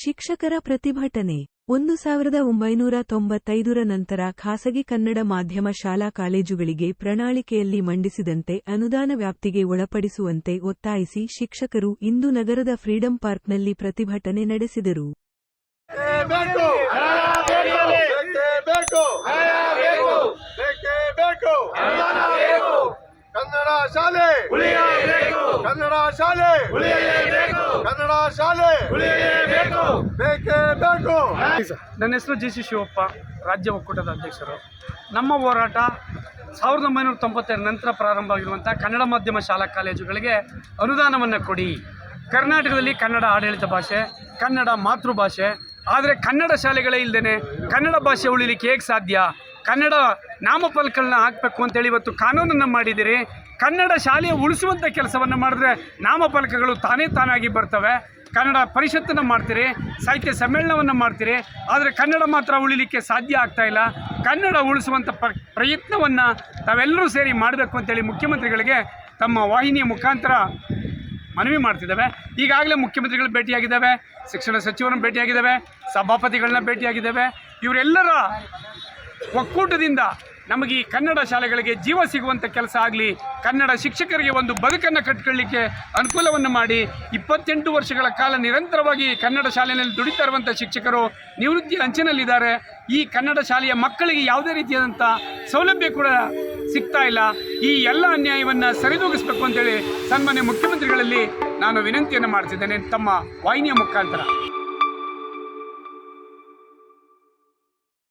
ಶಿಕ್ಷಕರ ಪ್ರತಿಭಟನೆ. ಒಂದು ಸಾವಿರದ ಒಂಬೈನೂರ ತೊಂಬತ್ತೈದರ ನಂತರ ಖಾಸಗಿ ಕನ್ನಡ ಮಾಧ್ಯಮ ಶಾಲಾ ಕಾಲೇಜುಗಳಿಗೆ ಪ್ರಣಾಳಿಕೆಯಲ್ಲಿ ಮಂಡಿಸಿದಂತೆ ಅನುದಾನ ವ್ಯಾಪ್ತಿಗೆ ಒಳಪಡಿಸುವಂತೆ ಒತ್ತಾಯಿಸಿ ಶಿಕ್ಷಕರು ಇಂದು ನಗರದ ಫ್ರೀಡಂ ಪಾರ್ಕ್ನಲ್ಲಿ ಪ್ರತಿಭಟನೆ ನಡೆಸಿದರು. ಕನ್ನಡ ಶಾಲೆ. ಕನ್ನಡ ಶಾಲೆ ಕನ್ನಡ ಶಾಲೆ ನನ್ನ ಹೆಸರು ಜಿ ಸಿ ಶಿವಪ್ಪ, ರಾಜ್ಯ ಒಕ್ಕೂಟದ ಅಧ್ಯಕ್ಷರು. ನಮ್ಮ ಹೋರಾಟ ಸಾವಿರದ ಒಂಬೈನೂರ ತೊಂಬತ್ತೆರಡು ನಂತರ ಪ್ರಾರಂಭ ಆಗಿರುವಂಥ ಕನ್ನಡ ಮಾಧ್ಯಮ ಶಾಲಾ ಕಾಲೇಜುಗಳಿಗೆ ಅನುದಾನವನ್ನು ಕೊಡಿ. ಕರ್ನಾಟಕದಲ್ಲಿ ಕನ್ನಡ ಆಡಳಿತ ಭಾಷೆ, ಕನ್ನಡ ಮಾತೃಭಾಷೆ, ಆದರೆ ಕನ್ನಡ ಶಾಲೆಗಳೇ ಇಲ್ಲದೇ ಕನ್ನಡ ಭಾಷೆ ಉಳಿಲಿಕ್ಕೆ ಹೇಗೆ ಸಾಧ್ಯ? ಕನ್ನಡ ನಾಮಫಲಕಗಳನ್ನ ಹಾಕಬೇಕು ಅಂತೇಳಿ ಇವತ್ತು ಕಾನೂನನ್ನು ಮಾಡಿದ್ದೀರಿ. ಕನ್ನಡ ಶಾಲೆಯ ಉಳಿಸುವಂಥ ಕೆಲಸವನ್ನು ಮಾಡಿದ್ರೆ ನಾಮಫಲಕಗಳು ತಾನೇ ತಾನಾಗಿ ಬರ್ತವೆ. ಕನ್ನಡ ಪರಿಷತ್ತನ್ನು ಮಾಡ್ತೀರಿ, ಸಾಹಿತ್ಯ ಸಮ್ಮೇಳನವನ್ನು ಮಾಡ್ತೀರಿ, ಆದರೆ ಕನ್ನಡ ಮಾತ್ರ ಉಳಿಲಿಕ್ಕೆ ಸಾಧ್ಯ ಆಗ್ತಾ ಇಲ್ಲ. ಕನ್ನಡ ಉಳಿಸುವಂಥ ಪ್ರ, ಪ್ರಯತ್ನವನ್ನು ತಾವೆಲ್ಲರೂ ಸೇರಿ ಮಾಡಬೇಕು ಅಂತೇಳಿ ಮುಖ್ಯಮಂತ್ರಿಗಳಿಗೆ ತಮ್ಮ ವಾಹಿನಿಯ ಮುಖಾಂತರ ಮನವಿ ಮಾಡ್ತಿದ್ದಾವೆ. ಈಗಾಗಲೇ ಮುಖ್ಯಮಂತ್ರಿಗಳು ಭೇಟಿಯಾಗಿದ್ದಾವೆ, ಶಿಕ್ಷಣ ಸಚಿವರನ್ನು ಭೇಟಿಯಾಗಿದ್ದಾವೆ, ಸಭಾಪತಿಗಳನ್ನ ಭೇಟಿಯಾಗಿದ್ದಾವೆ. ಇವರೆಲ್ಲರ ಒಕ್ಕೂಟದಿಂದ ನಮಗೆ ಈ ಕನ್ನಡ ಶಾಲೆಗಳಿಗೆ ಜೀವ ಸಿಗುವಂಥ ಕೆಲಸ ಆಗಲಿ, ಕನ್ನಡ ಶಿಕ್ಷಕರಿಗೆ ಒಂದು ಬದುಕನ್ನು ಕಟ್ಕೊಳ್ಳಿಕ್ಕೆ ಅನುಕೂಲವನ್ನು ಮಾಡಿ ಇಪ್ಪತ್ತೆಂಟು ವರ್ಷಗಳ ಕಾಲ ನಿರಂತರವಾಗಿ ಕನ್ನಡ ಶಾಲೆಯಲ್ಲಿ ದುಡಿತಾ ಇರುವಂಥ ಶಿಕ್ಷಕರು ನಿವೃತ್ತಿ ಅಂಚಿನಲ್ಲಿದ್ದಾರೆ. ಈ ಕನ್ನಡ ಶಾಲೆಯ ಮಕ್ಕಳಿಗೆ ಯಾವುದೇ ರೀತಿಯಾದಂಥ ಸೌಲಭ್ಯ ಕೂಡ ಸಿಗ್ತಾ ಇಲ್ಲ. ಈ ಎಲ್ಲ ಅನ್ಯಾಯವನ್ನು ಸರಿದೂಗಿಸಬೇಕು ಅಂತೇಳಿ ಸನ್ಮಾನ್ಯ ಮುಖ್ಯಮಂತ್ರಿಗಳಲ್ಲಿ ನಾನು ವಿನಂತಿಯನ್ನು ಮಾಡ್ತಿದ್ದೇನೆ. ತಮ್ಮ ವಾಹಿನಿಯ ಮುಖಾಂತರ.